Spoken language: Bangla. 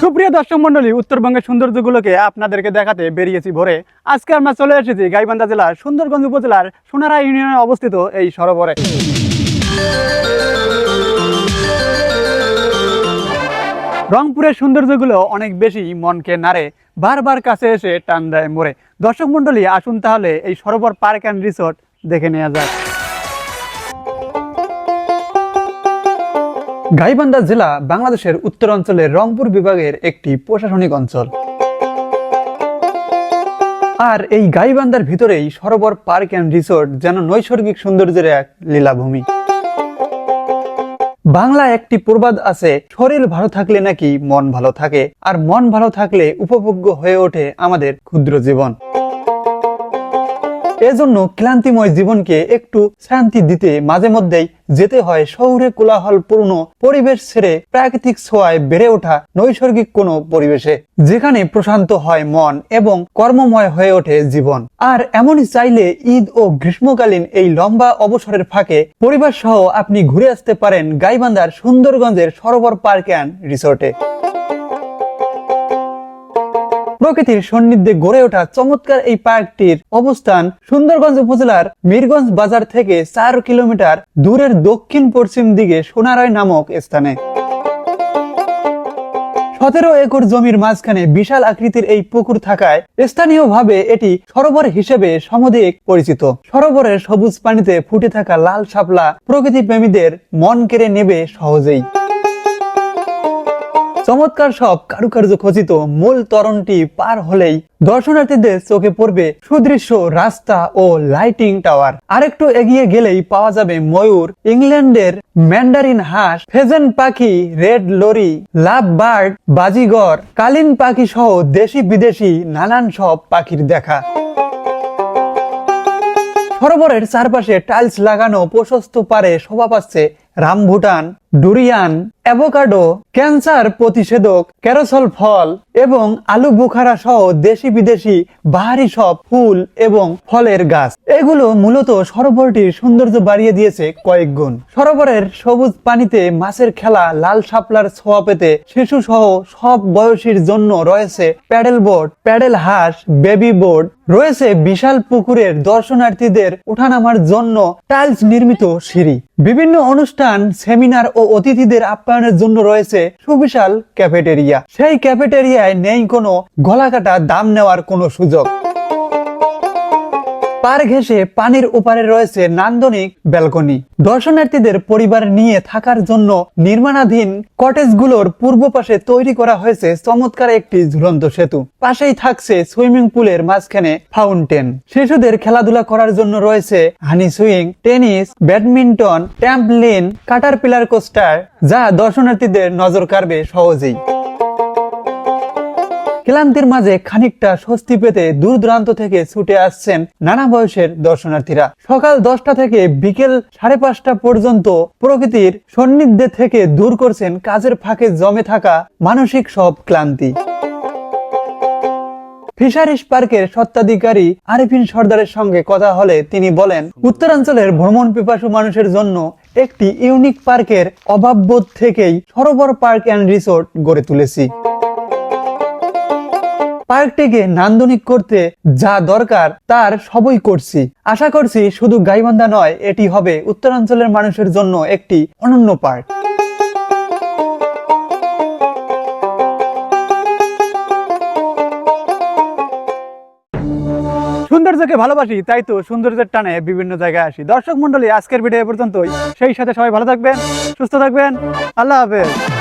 সুপ্রিয় দর্শক মন্ডলী উত্তরবঙ্গের সৌন্দর্যগুলোকে আপনাদেরকে দেখাতে বেরিয়েছি ভোরে। আজকে আমরা চলে এসেছি গাইবান্ধা জেলার সুন্দরগঞ্জ উপজেলার সোনারা ইউনিয়নে অবস্থিত এই সরোবরে। রংপুরের সৌন্দর্যগুলো অনেক বেশি মনকে নাড়ে, বারবার কাছে এসে টান দেয় মোড়ে। দর্শক মন্ডলী আসুন তাহলে এই সরোবর পার্ক অ্যান্ড রিসোর্ট দেখে নেওয়া যাক। গাইবান্ধা জেলা বাংলাদেশের উত্তরাঞ্চলের রংপুর বিভাগের একটি প্রশাসনিক অঞ্চল। আর এই গাইবান্ধার ভিতরেই সরোবর, পার্ক অ্যান্ড রিসোর্ট যেন নৈসর্গিক সৌন্দর্যের এক লীলাভূমি। বাংলা একটি প্রবাদ আছে, শরীর ভালো থাকলে নাকি মন ভালো থাকে, আর মন ভালো থাকলে উপভোগ্য হয়ে ওঠে আমাদের ক্ষুদ্র জীবন। এজন্য ক্লান্তিময় জীবনকে একটু শান্তি দিতে মাঝে মধ্যেই যেতে হয় শহুরে কোলাহলপূর্ণ পরিবেশ ছেড়ে প্রাকৃতিক ছোঁয়ায় বেড়ে ওঠা নৈসর্গিক কোনো পরিবেশে, যেখানে প্রশান্ত হয় মন এবং কর্মময় হয়ে ওঠে জীবন। আর এমনই চাইলে ঈদ ও গ্রীষ্মকালীন এই লম্বা অবসরের ফাঁকে পরিবার সহ আপনি ঘুরে আসতে পারেন গাইবান্ধার সুন্দরগঞ্জের সরোবর পার্ক অ্যান্ড রিসোর্টে। প্রকৃতির সান্নিধ্যে গড়ে ওঠা চমৎকার এই পার্কটির অবস্থান সুন্দরগঞ্জ উপজেলার মিরগঞ্জ বাজার থেকে চার কিলোমিটার দূরের দক্ষিণ পশ্চিম দিকে সোনারায় নামক স্থানে। সতেরো একর জমির মাঝখানে বিশাল আকৃতির এই পুকুর থাকায় স্থানীয়ভাবে এটি সরোবর হিসেবে সমধিক পরিচিত। সরোবরের সবুজ পানিতে ফুটে থাকা লাল শাপলা প্রকৃতি প্রেমীদের মন কেড়ে নেবে সহজেই। চমৎকার সব কারুকার্য খচিত মূল তরণটি পার হলেই দর্শনার্থীদের চোখে পড়বে সুদৃশ্য রাস্তা ও লাইটিং টাওয়ার। আরেকটু এগিয়ে গেলেই পাওয়া যাবে ময়ূর, ইংল্যান্ডের ম্যান্ডারিন হাঁস, ফেজেন পাখি, রেড লরি, লাভ বার্ড, বাজিগর, কালিন পাখি সহ দেশি বিদেশি নানান সব পাখির দেখা। সরোবরের চারপাশে টাইলস লাগানো প্রশস্ত পারে শোভা পাচ্ছে রামভুটান, ডুরিয়ান, অ্যাভোকাডো, ক্যান্সার প্রতিষেধক, ক্যারোসল ফল এবং আলু বুখারা সহ দেশি বিদেশি বাহারি সব ফুল এবং ফলের গাছ। এগুলো মূলত সরোবরটির সৌন্দর্য বাড়িয়ে দিয়েছে কয়েক গুণ। সরোবরের সবুজ পানিতে মাছের খেলা, লাল শাপলার ছোঁয়া পেতে শিশু সহ সব বয়সীর জন্য রয়েছে প্যাডেল বোর্ড প্যাডেল হাঁস, বেবি বোর্ড রয়েছে বিশাল পুকুরের দর্শনার্থীদের ওঠানামার জন্য টাইলস নির্মিত সিঁড়ি। বিভিন্ন অনুষ্ঠান সেমিনার ও অতিথিদের আপ্যায়নের জন্য রয়েছে সুবিশাল ক্যাফেটেরিয়া সেই ক্যাফেটেরিয়ায় নেই কোনো গলাকাটা দাম নেওয়ার কোনো সুযোগ। পার ঘেঁষে পানির ওপারে রয়েছে নান্দনিক ব্যালকনি। দর্শনার্থীদের পরিবার নিয়ে থাকার জন্য নির্মাণাধীন কটেজগুলোর পূর্ব পাশে তৈরি করা হয়েছে চমৎকার একটি ঝুলন্ত সেতু। পাশেই থাকছে সুইমিং পুলের মাঝখানে ফাউন্টেন। শিশুদের খেলাধুলা করার জন্য রয়েছে honey swing, tennis, badminton, trampoline caterpillar coaster, যা দর্শনার্থীদের নজর কাড়বে সহজেই। ক্লান্তির মাঝে খানিকটা স্বস্তি পেতে দূর দূরান্ত থেকে ছুটে আসছেন নানা বয়সের দর্শনার্থীরা। সকাল দশটা থেকে বিকেল সাড়ে পাঁচটা পর্যন্ত প্রকৃতির সান্নিধ্যে থেকে দূর করছেন কাজের ফাঁকে জমে থাকা মানসিক সব ক্লান্তি। ফিশারিস পার্কের সত্ত্বাধিকারী আরিফিন সর্দারের সঙ্গে কথা হলে তিনি বলেন, উত্তরাঞ্চলের ভ্রমণ পিপাসু মানুষের জন্য একটি ইউনিক পার্কের অভাববোধ থেকেই সরোবর পার্ক অ্যান্ড রিসোর্ট গড়ে তুলেছি। পার্কটিকে নান্দনিক করতে যা দরকার, তার সবই করছি। আশা করছি শুধু গাইবান্ধা নয়, এটি হবে উত্তরাঞ্চলের মানুষের জন্য একটি অনন্য পার্ক। সৌন্দর্যকে ভালোবাসি, তাই তো সৌন্দর্যের টানে বিভিন্ন জায়গায় আসি। দর্শক মন্ডলী আজকের ভিডিও পর্যন্তই। সেই সাথে সবাই ভালো থাকবেন, সুস্থ থাকবেন। আল্লাহ হাফেজ।